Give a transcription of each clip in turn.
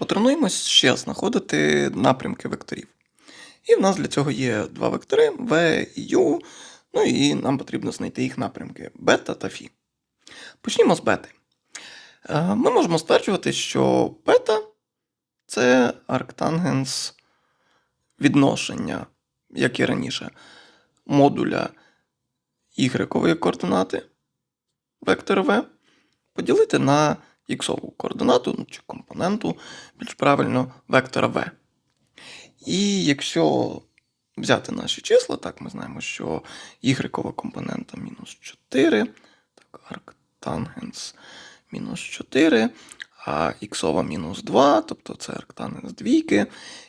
Потренуємось ще знаходити напрямки векторів. І в нас для цього є два вектори v і u, ну і нам потрібно знайти їх напрямки бета та фі. Почнімо з бети. Е, Ми можемо стверджувати, що бета це арктангенс відношення, як і раніше, модуля y координати вектора v поділити на іксову координату ну, чи компоненту, більш правильно, вектора v. І якщо взяти наші числа, так ми знаємо, що y компонента мінус 4, так, арктангенс мінус 4, а іксова мінус 2, тобто це арктангенс двійки,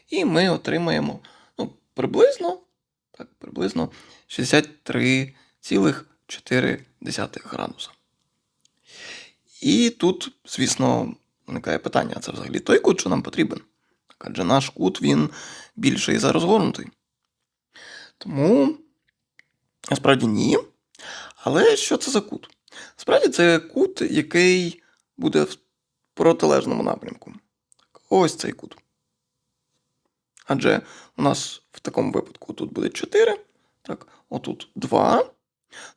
і ми отримаємо ну, приблизно, так, приблизно 63,4 градуса. І тут, звісно, виникає питання: це взагалі той кут, що нам потрібен? Адже наш кут він більший за розгорнутий. Тому, насправді, ні. Але що це за кут? Справді, це кут, який буде в протилежному напрямку. Ось цей кут. Адже у нас в такому випадку тут буде 4, так, отут 2.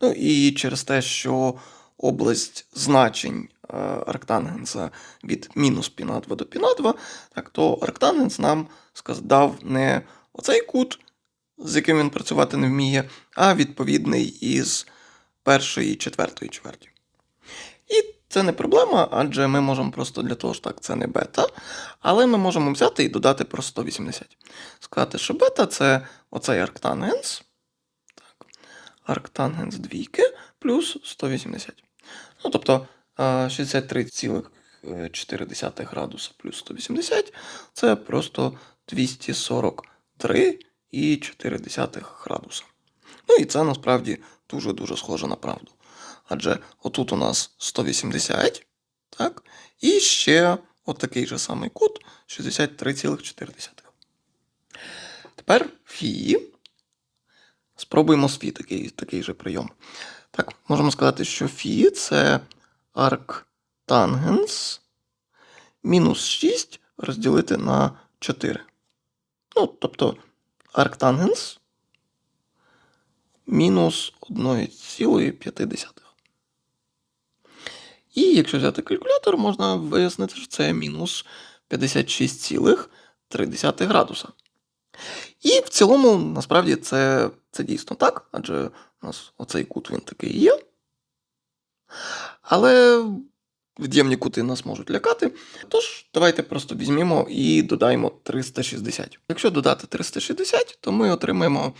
Ну і через те, що область значень е, арктангенса від мінус пі на 2 до пі на 2, так, то арктангенс нам сказав не оцей кут, з яким він працювати не вміє, а відповідний із першої четвертої чверті. І це не проблема, адже ми можемо просто для того ж так, це не бета, але ми можемо взяти і додати про 180. Сказати, що бета це оцей арктангенс. Так, арктангенс двійки плюс 180. Ну, тобто 63,4 градуса плюс 180 це просто 243,4 градуса. Ну і це насправді дуже-дуже схоже на правду. Адже отут у нас 180, так, і ще отакий же самий кут 63,4. Тепер фі. Спробуємо фі такий, такий же прийом. Так, можемо сказати, що фі це арктангенс мінус 6 розділити на 4. Ну, тобто арктангенс мінус 1,5. І якщо взяти калькулятор, можна вияснити, що це мінус 56,3 градуса. І в цілому, насправді, це, це дійсно так, адже у нас оцей кут він такий є. Але від'ємні кути нас можуть лякати. Тож, давайте просто візьмемо і додаємо 360. Якщо додати 360, то ми отримаємо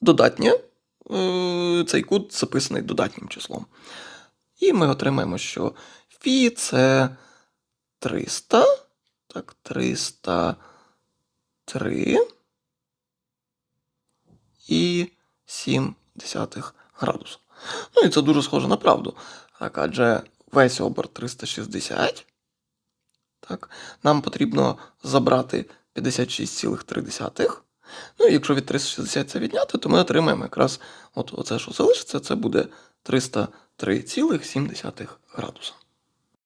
додатнє. е, Цей кут записаний додатнім числом. І ми отримаємо, що фі це 300. Так, 303 і 7 десятих. Ну і це дуже схоже на правду. Так, адже весь оберт 360. Так, нам потрібно забрати 56,3. Ну і якщо від 360 це відняти, то ми отримаємо якраз от оце, що залишиться, це буде 303,7 градуса.